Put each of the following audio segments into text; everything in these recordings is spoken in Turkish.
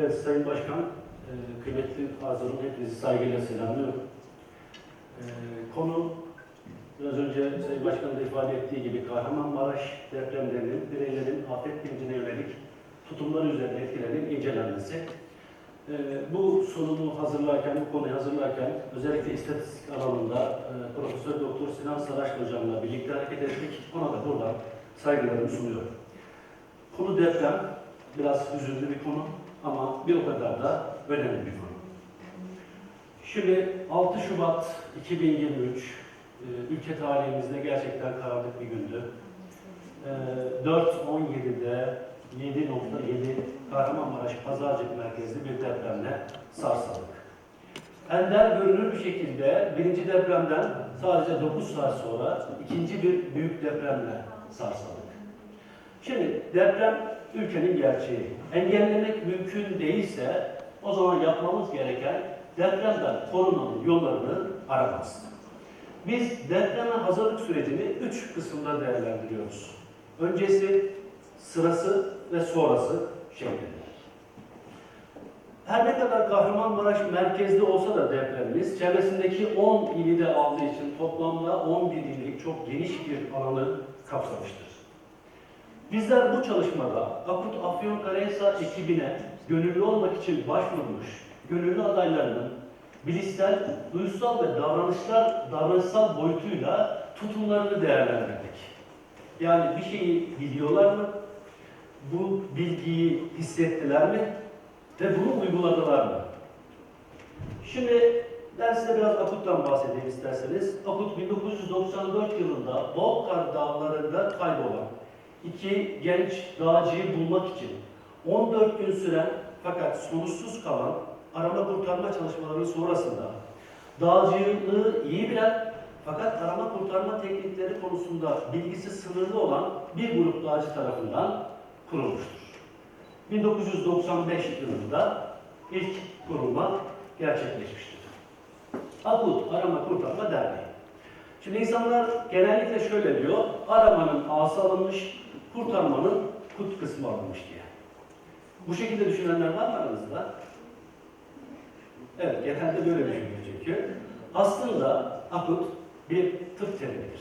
Evet Sayın Başkan, e, kıymetli Hazırım hepinizi saygıyla selamlıyorum. E, Konu biraz önce Sayın Başkan da ifade ettiği gibi Kahramanmaraş depremlerinin bireylerin afet bilincine yönelik tutumları üzerine etkilerinin incelenmesi. E, Bu sunumu hazırlarken, bu konuyu hazırlarken özellikle istatistik alanında e, Profesör Doktor Sinan Saraç hocamla birlikte hareket ettik. Ona da buradan saygılarımı sunuyorum. Konu deprem, biraz hüzünlü bir konu ama bir o kadar da önemli bir konu. Şimdi 6 Şubat 2023 e, ülke tarihimizde gerçekten karanlık bir gündü. E, 4.17'de 7.7 Kahramanmaraş Pazarcık merkezli bir depremle sarsıldık. Ender görünür bir şekilde birinci depremden sadece 9 saat sonra ikinci bir büyük depremle sarsıldık. Şimdi deprem ülkenin gerçeği. Engellemek mümkün değilse o zaman yapmamız gereken depremden korunmanın yollarını aramamız. Biz depreme hazırlık sürecini üç kısımda değerlendiriyoruz. Öncesi, sırası ve sonrası şeklinde. Her ne kadar Kahramanmaraş merkezde olsa da depremimiz, çevresindeki 10 ili de aldığı için toplamda 11 illik çok geniş bir alanı kapsamıştır. Bizler bu çalışmada Akut Afyonkarahisar ekibine gönüllü olmak için başvurmuş gönüllü adaylarının bilişsel, duysal ve davranışlar, davranışsal boyutuyla tutumlarını değerlendirdik. Yani bir şeyi biliyorlar mı? Bu bilgiyi hissettiler mi? Ve bunu uyguladılar mı? Şimdi ben size biraz Akut'tan bahsedeyim isterseniz. Akut 1994 yılında Bolkar dağlarında kaybolan iki genç dağcıyı bulmak için 14 gün süren fakat sonuçsuz kalan arama kurtarma çalışmalarının sonrasında dağcılığı iyi bilen fakat arama kurtarma teknikleri konusunda bilgisi sınırlı olan bir grup dağcı tarafından kurulmuştur. 1995 yılında ilk kurulma gerçekleşmiştir. Akut Arama Kurtarma Derneği. Şimdi insanlar genellikle şöyle diyor, aramanın A'sı alınmış, kurtarmanın kut kısmı alınmış diye. Bu şekilde düşünenler var mı aranızda? Evet, genelde böyle düşünüyor çünkü. Aslında akut bir tıp terimidir.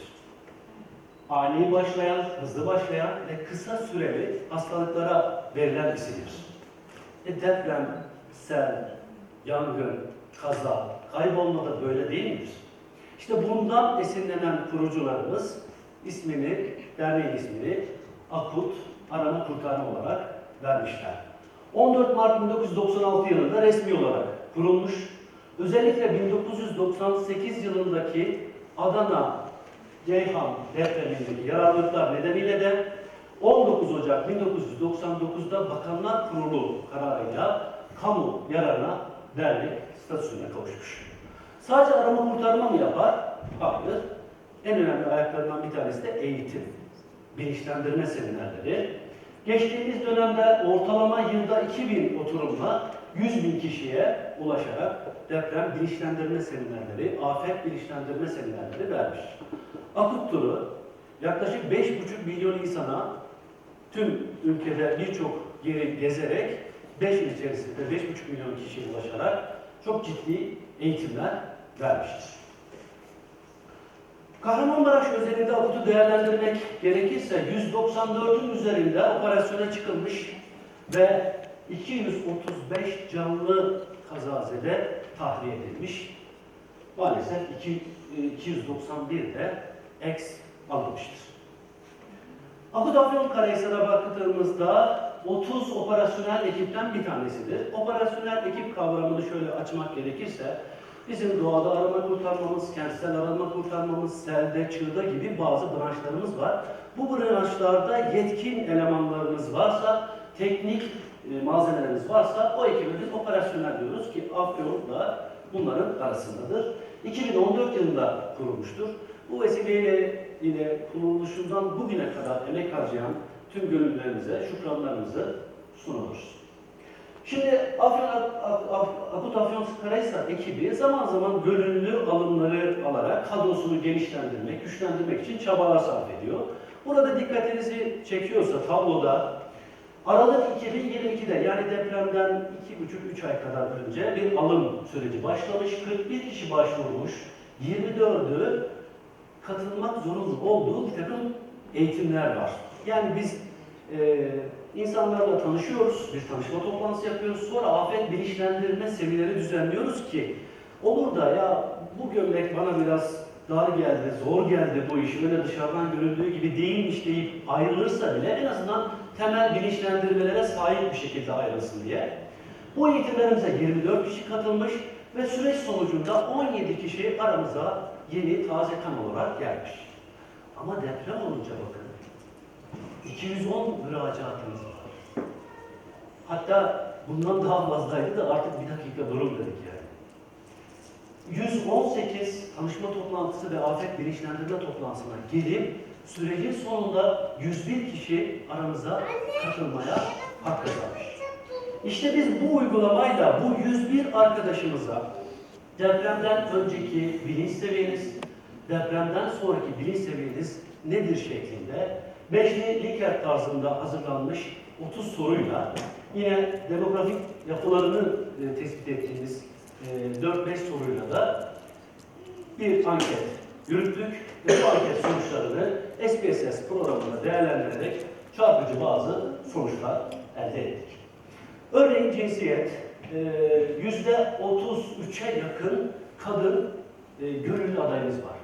Ani başlayan, hızlı başlayan ve kısa süreli hastalıklara verilen isimdir. E deprem, sel, yangın, kaza, kaybolma da böyle değil midir? İşte bundan esinlenen kurucularımız ismini, derneğin ismini Akut Arama Kurtarma olarak vermişler. 14 Mart 1996 yılında resmi olarak kurulmuş. Özellikle 1998 yılındaki Adana Ceyhan depremindeki yararlılıklar nedeniyle de 19 Ocak 1999'da Bakanlar Kurulu kararıyla kamu yararına dernek statüsüne kavuşmuş. Sadece arama kurtarma mı yapar? Hayır. En önemli ayaklarından bir tanesi de eğitim. Bilinçlendirme seminerleri. Geçtiğimiz dönemde ortalama yılda 2000 oturumla 100 bin kişiye ulaşarak deprem bilinçlendirme seminerleri, afet bilinçlendirme seminerleri vermiş. Akut turu yaklaşık 5,5 milyon insana tüm ülkede birçok yeri gezerek 5 yıl içerisinde 5,5 milyon kişiye ulaşarak çok ciddi eğitimler vermiştir. Kahramanmaraş özelinde Akut'u değerlendirmek gerekirse 194'ün üzerinde operasyona çıkılmış ve 235 canlı kazazede tahliye edilmiş. Maalesef iki- 291 de ex alınmıştır. Akut Afyonkarahisar'a baktığımızda 30 operasyonel ekipten bir tanesidir. Operasyonel ekip kavramını şöyle açmak gerekirse, bizim doğada arama kurtarmamız, kentsel arama kurtarmamız, selde, çığda gibi bazı branşlarımız var. Bu branşlarda yetkin elemanlarımız varsa, teknik e, malzemelerimiz varsa o ekibe biz operasyonel diyoruz ki Afyon da bunların arasındadır. 2014 yılında kurulmuştur. Bu vesileyle yine kuruluşundan bugüne kadar emek harcayan tüm gönüllülerimize şükranlarımızı sunuyoruz. Şimdi Afyon, Ak- Ak- Akut Afyon Karahisar ekibi zaman zaman gönüllü alımları alarak kadrosunu genişlendirmek, güçlendirmek için çabalar sarf ediyor. Burada dikkatinizi çekiyorsa tabloda Aralık 2022'de yani depremden 2,5-3 ay kadar önce bir alım süreci başlamış. 41 kişi başvurmuş. 24'ü katılmak zorunlu olduğu bir takım eğitimler var. Yani biz e, insanlarla tanışıyoruz, bir tanışma toplantısı yapıyoruz. Sonra afet bilinçlendirme semineri düzenliyoruz ki olur da ya bu gömlek bana biraz dar geldi, zor geldi bu iş, öyle dışarıdan görüldüğü gibi değilmiş deyip ayrılırsa bile en azından temel bilinçlendirmelere sahip bir şekilde ayrılsın diye. Bu eğitimlerimize 24 kişi katılmış ve süreç sonucunda 17 kişi aramıza yeni taze kan olarak gelmiş. Ama deprem olunca bakın 210 müracaatımız var. Hatta bundan daha fazlaydı da artık bir dakika durun dedik yani. 118 tanışma toplantısı ve afet bilinçlendirme toplantısına gelip sürecin sonunda 101 kişi aramıza katılmaya hak kazanmış. İşte biz bu uygulamayla bu 101 arkadaşımıza depremden önceki bilinç seviyeniz, depremden sonraki bilinç seviyeniz nedir şeklinde beşli Likert tarzında hazırlanmış 30 soruyla yine demografik yapılarını e, tespit ettiğimiz e, 4-5 soruyla da bir anket yürüttük ve bu anket sonuçlarını SPSS programında değerlendirerek çarpıcı bazı sonuçlar elde ettik. Örneğin cinsiyet, e, yüzde 33'e yakın kadın e, gönüllü adayımız var.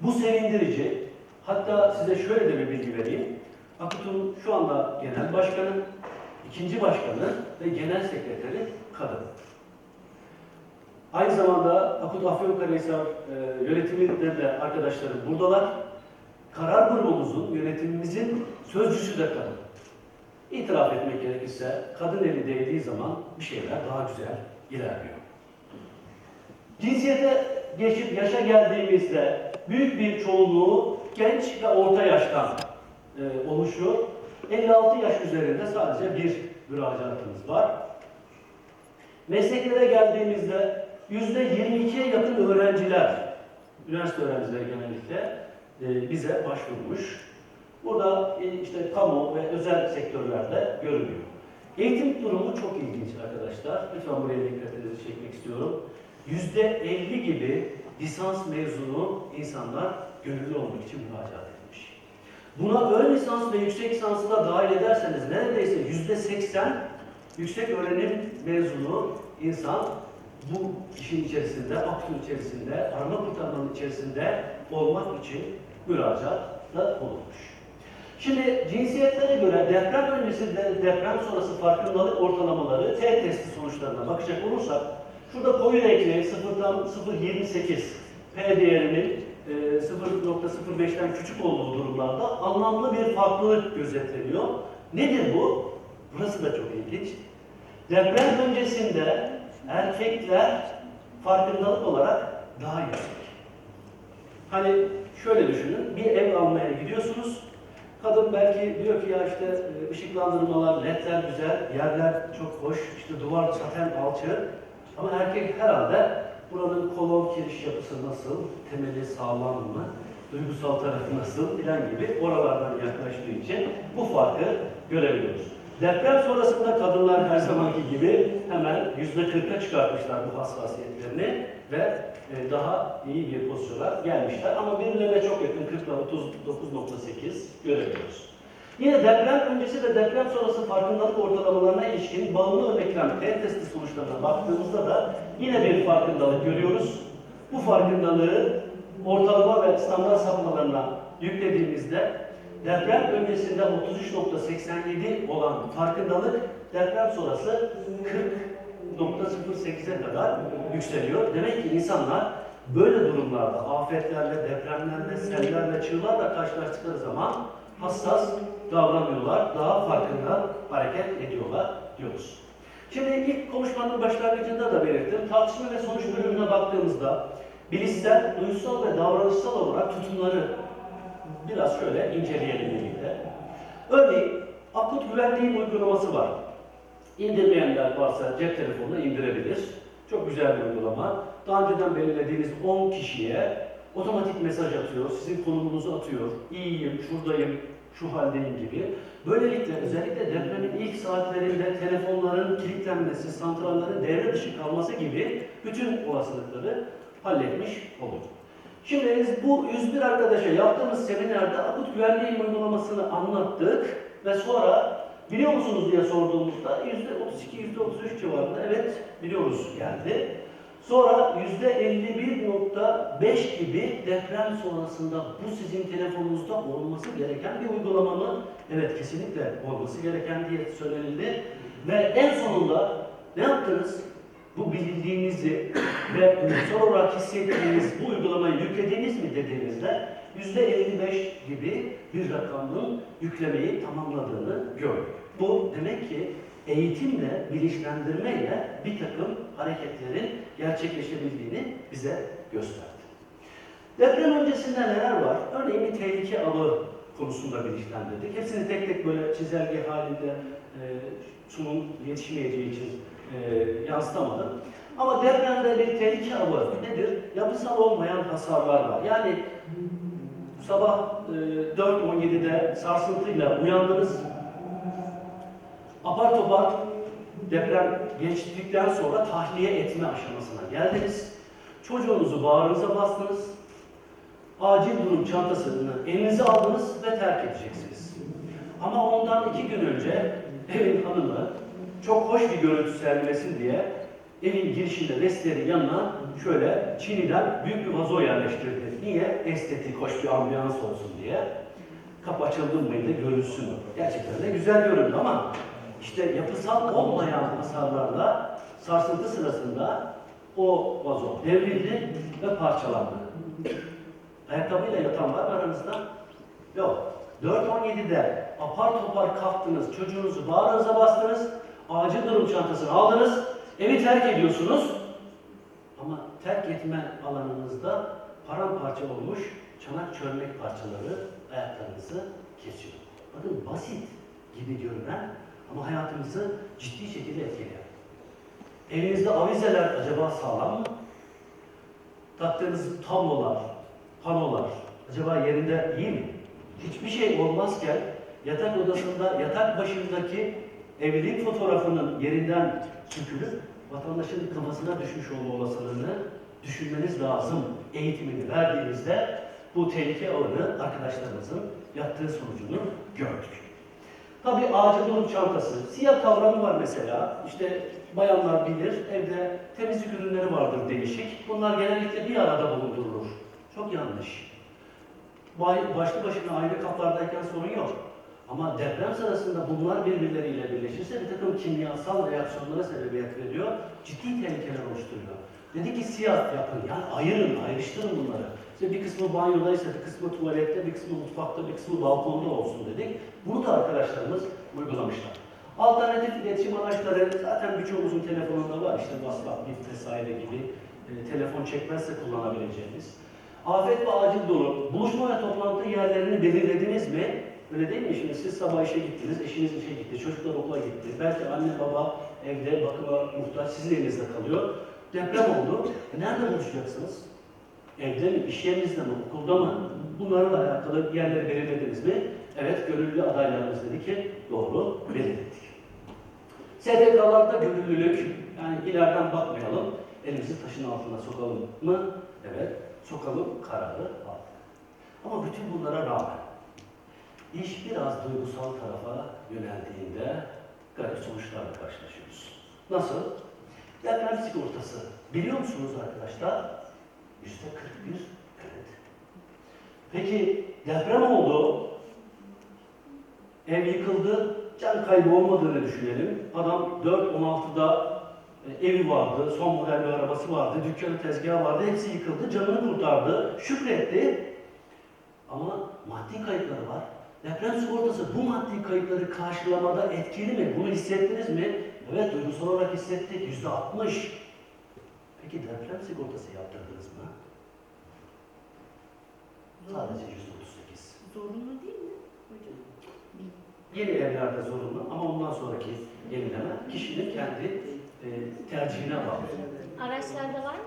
Bu sevindirici. Hatta size şöyle de bir bilgi vereyim. Akut'un şu anda genel başkanı, ikinci başkanı ve genel sekreteri kadın. Aynı zamanda Akut Afyonkarahisar e, yönetiminde de arkadaşlarım buradalar. Karar grubumuzun, yönetimimizin sözcüsü de kadın. İtiraf etmek gerekirse kadın eli değdiği zaman bir şeyler daha güzel ilerliyor. Cinsiyete geçip yaşa geldiğimizde büyük bir çoğunluğu genç ve orta yaştan e, oluşuyor. 56 yaş üzerinde sadece bir müracaatımız var. Mesleklere geldiğimizde yüzde 22'ye yakın öğrenciler, üniversite öğrencileri genellikle e, bize başvurmuş. Burada e, işte kamu ve özel sektörlerde görülüyor. Eğitim durumu çok ilginç arkadaşlar. Lütfen buraya dikkatinizi çekmek istiyorum. Yüzde 50 gibi lisans mezunu insanlar gönüllü olmak için müracaat etmiş. Buna ön lisans ve yüksek lisansı da dahil ederseniz neredeyse yüzde 80 yüksek öğrenim mezunu insan bu işin içerisinde, aktör içerisinde, arama kurtarmanın içerisinde olmak için müracaatta bulunmuş. Şimdi cinsiyetlere göre deprem öncesi de deprem sonrası farkındalık ortalamaları T testi sonuçlarına bakacak olursak şurada koyu renkli 0'dan 0.28 P değerinin 0.05'ten küçük olduğu durumlarda anlamlı bir farklılık gözetleniyor. Nedir bu? Burası da çok ilginç. Deprem öncesinde erkekler farkındalık olarak daha yüksek. Hani şöyle düşünün, bir ev almaya gidiyorsunuz, Kadın belki diyor ki ya işte e, ışıklandırmalar, ledler güzel, yerler çok hoş, işte duvar zaten alçı. Ama erkek herhalde buranın kolon kiriş yapısı nasıl, temeli sağlam mı, duygusal tarafı nasıl filan gibi oralardan yaklaştığı için bu farkı görebiliyoruz. Deprem sonrasında kadınlar her zamanki gibi hemen yüzde kırka çıkartmışlar bu hassasiyetlerini ve e, daha iyi bir pozisyona gelmişler. Ama birilerine çok yakın 40 ile 39.8 görebiliyoruz. Yine deprem öncesi ve deprem sonrası farkındalık ortalamalarına ilişkin bağımlı örneklem T testi sonuçlarına baktığımızda da yine bir farkındalık görüyoruz. Bu farkındalığı ortalama ve standart sapmalarına yüklediğimizde deprem öncesinde 33.87 olan farkındalık deprem sonrası 40.08'e kadar yükseliyor. Demek ki insanlar böyle durumlarda afetlerle, depremlerle, sellerle, çığlarla karşılaştıkları zaman hassas davranıyorlar, daha farkında hareket ediyorlar diyoruz. Şimdi ilk konuşmanın başlangıcında da belirttim. Tartışma ve sonuç bölümüne baktığımızda bilişsel, duygusal ve davranışsal olarak tutumları biraz şöyle inceleyelim birlikte. Örneğin akut güvenliğin uygulaması var. İndirmeyenler varsa cep telefonuna indirebilir. Çok güzel bir uygulama. Daha önceden belirlediğiniz 10 kişiye otomatik mesaj atıyor, sizin konumunuzu atıyor. İyiyim, şuradayım, şu haldeyim gibi. Böylelikle özellikle depremin ilk saatlerinde telefonların kilitlenmesi, santrallerin devre dışı kalması gibi bütün olasılıkları halletmiş olduk. Şimdi biz bu 101 arkadaşa yaptığımız seminerde akut güvenliğin uygulamasını anlattık ve sonra biliyor musunuz diye sorduğumuzda %32, %33 civarında evet biliyoruz geldi. Sonra %51.5 gibi deprem sonrasında bu sizin telefonunuzda olması gereken bir uygulama mı? Evet kesinlikle olması gereken diye söylenildi. Ve en sonunda ne yaptınız? Bu bildiğinizi ve duygusal olarak hissettiğiniz bu uygulamayı yüklediniz mi dediğimizde %55 gibi bir rakamın yüklemeyi tamamladığını gördük. Bu demek ki eğitimle, bilinçlendirmeyle bir takım hareketlerin gerçekleşebildiğini bize gösterdi. Deprem öncesinde neler var? Örneğin bir tehlike avı konusunda bilinçlendirdik. Hepsini tek tek böyle çizelge halinde e, sunum yetişmeyeceği için e, yansıtamadım. Ama depremde bir tehlike avı nedir? Yapısal olmayan hasarlar var. Yani sabah e, 4.17'de sarsıntıyla uyandınız, apar topar deprem geçtikten sonra tahliye etme aşamasına geldiniz. Çocuğunuzu bağrınıza bastınız. Acil durum çantasını elinize aldınız ve terk edeceksiniz. Ama ondan iki gün önce evin hanımı çok hoş bir görüntü sergilesin diye evin girişinde vestilerin yanına şöyle Çin'den büyük bir vazo yerleştirdi. Niye? Estetik, hoş bir ambiyans olsun diye. Kapı açıldı mıydı görülsün. Gerçekten de güzel göründü ama işte yapısal olmayan hasarlarla sarsıntı sırasında o vazo devrildi ve parçalandı. Ayakkabıyla yatan var mı aranızda? Yok. 4.17'de apar topar kalktınız, çocuğunuzu bağrınıza bastınız, acil durum çantasını aldınız, evi terk ediyorsunuz. Ama terk etme alanınızda paramparça olmuş çanak çörmek parçaları ayaklarınızı kesiyor. Bakın basit gibi görünen ama hayatımızı ciddi şekilde etkileyen. Evinizde avizeler acaba sağlam mı? Taktığınız tablolar, panolar acaba yerinde iyi mi? Hiçbir şey olmazken yatak odasında yatak başındaki evlilik fotoğrafının yerinden sökülüp vatandaşın kafasına düşmüş olma olasılığını düşünmeniz lazım. Eğitimini verdiğimizde bu tehlike ağını arkadaşlarımızın yaptığı sonucunu gördük. Tabii acil durum çantası. Siyah kavramı var mesela. İşte bayanlar bilir, evde temizlik ürünleri vardır değişik. Bunlar genellikle bir arada bulundurulur. Çok yanlış. Başlı başına ayrı kaplardayken sorun yok. Ama deprem sırasında bunlar birbirleriyle birleşirse bir takım kimyasal reaksiyonlara sebebiyet veriyor. Ciddi tehlikeler oluşturuyor. Dedi ki siyah yapın, yani ayırın, ayrıştırın bunları. İşte bir kısmı banyodaysa, bir kısmı tuvalette, bir kısmı mutfakta, bir kısmı balkonda olsun dedik. Bunu da arkadaşlarımız uygulamışlar. Alternatif iletişim araçları zaten birçoğumuzun telefonunda var. İşte WhatsApp, Bip vesaire gibi e, telefon çekmezse kullanabileceğimiz. Afet ve acil durum, buluşma ve toplantı yerlerini belirlediniz mi? Öyle değil mi? Şimdi siz sabah işe gittiniz, eşiniz işe gitti, çocuklar okula gitti. Belki anne baba evde bakıma muhtaç, sizin elinizde kalıyor. Deprem oldu. E nerede buluşacaksınız? Evde mi, iş yerinizde mi, okulda mı? Bunlarla alakalı yerleri belirlediniz mi? Evet, gönüllü adaylarımız dedi ki doğru belirledik. STK'larda gönüllülük, yani ileriden bakmayalım, elimizi taşın altına sokalım mı? Evet, sokalım kararı aldık. Ama bütün bunlara rağmen iş biraz duygusal tarafa yöneldiğinde garip sonuçlarla karşılaşıyoruz. Nasıl? Deprem sigortası. Biliyor musunuz arkadaşlar? Yüzde 41 evet. Peki deprem oldu. Ev yıkıldı. Can kaybı olmadığını düşünelim. Adam 4-16'da e, evi vardı, son model bir arabası vardı, dükkanı tezgahı vardı, hepsi yıkıldı, canını kurtardı, şükretti. Ama maddi kayıpları var. Deprem sigortası bu maddi kayıpları karşılamada etkili mi? Bunu hissettiniz mi? Evet, duygusal olarak hissettik. Yüzde 60. Peki deprem sigortası yaptırdınız mı? Sadece yüzde 38. Zorunlu değil mi hocam? Yeni evlerde zorunlu ama ondan sonraki yenileme kişinin kendi e, tercihine bağlı. Araçlarda var mı?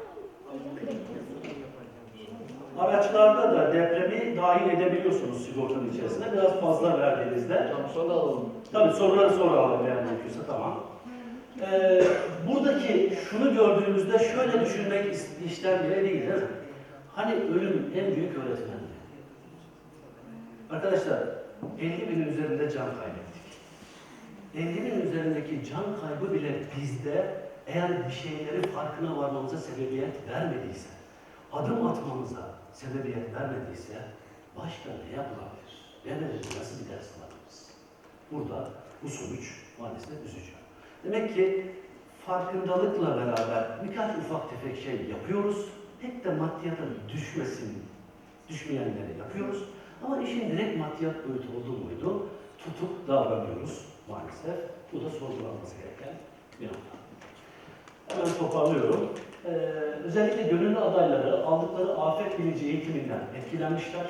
Araçlarda da depremi dahil edebiliyorsunuz sigortanın içerisine. Biraz fazla verdiğinizde. Tamam sonra alalım. Tabii soruları sonra alalım eğer mümkünse tamam. Ee, buradaki şunu gördüğümüzde şöyle düşünmek işten bile değil değil mi? Hani ölüm en büyük öğretmendi. Arkadaşlar 50 bin üzerinde can kaybettik. 50 bin üzerindeki can kaybı bile bizde eğer bir şeyleri farkına varmamıza sebebiyet vermediyse, adım atmamıza sebebiyet vermediyse başka ne yapılabilir? Ne veririz? Nasıl bir ders alabiliriz? Burada bu sonuç maalesef üzücü. Demek ki farkındalıkla beraber birkaç ufak tefek şey yapıyoruz. Pek de maddiyata düşmesin, düşmeyenleri yapıyoruz. Ama işin direkt maddiyat boyutu oldu muydu tutup davranıyoruz maalesef. Bu da sorgulanması gereken bir nokta. Hemen toparlıyorum. Ee, özellikle gönüllü adayları aldıkları afet bilinci eğitiminden etkilenmişler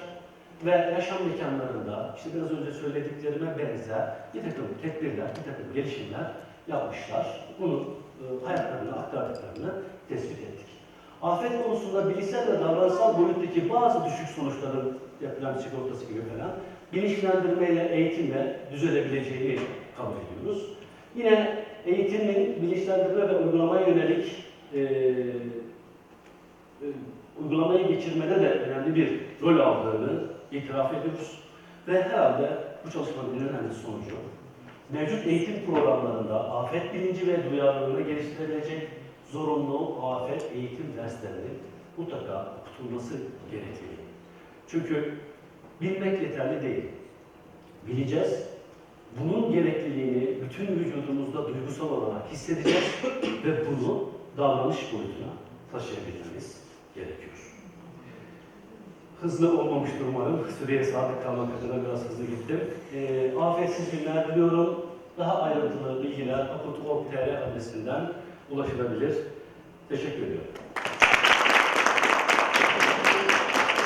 ve yaşam mekanlarında işte biraz önce söylediklerime benzer bir takım tedbirler, bir takım gelişimler yapmışlar. Bunu e, hayatlarına aktardıklarını tespit ettik. Afet konusunda bilişsel ve davranışsal boyuttaki bazı düşük sonuçların deprem sigortası gibi falan bilinçlendirmeyle, eğitimle düzelebileceğini kabul ediyoruz. Yine eğitimin bilinçlendirme ve uygulamaya yönelik e, e, uygulamaya geçirmede de önemli bir rol aldığını itiraf ediyoruz. Ve herhalde bu çalışmanın en önemli sonucu mevcut eğitim programlarında afet bilinci ve duyarlılığını geliştirebilecek zorunlu afet eğitim derslerinin mutlaka okutulması gerekli. Çünkü bilmek yeterli değil. Bileceğiz, bunun gerekliliğini bütün vücudumuzda duygusal olarak hissedeceğiz ve bunu davranış boyutuna taşıyabilmemiz gerekiyor. Hızlı olmamıştır umarım. Süreye sadık kalmak adına biraz hızlı gittim. E, afetsiz günler diliyorum. Daha ayrıntılı bilgiler akut.org.tr adresinden ulaşılabilir. Teşekkür ediyorum.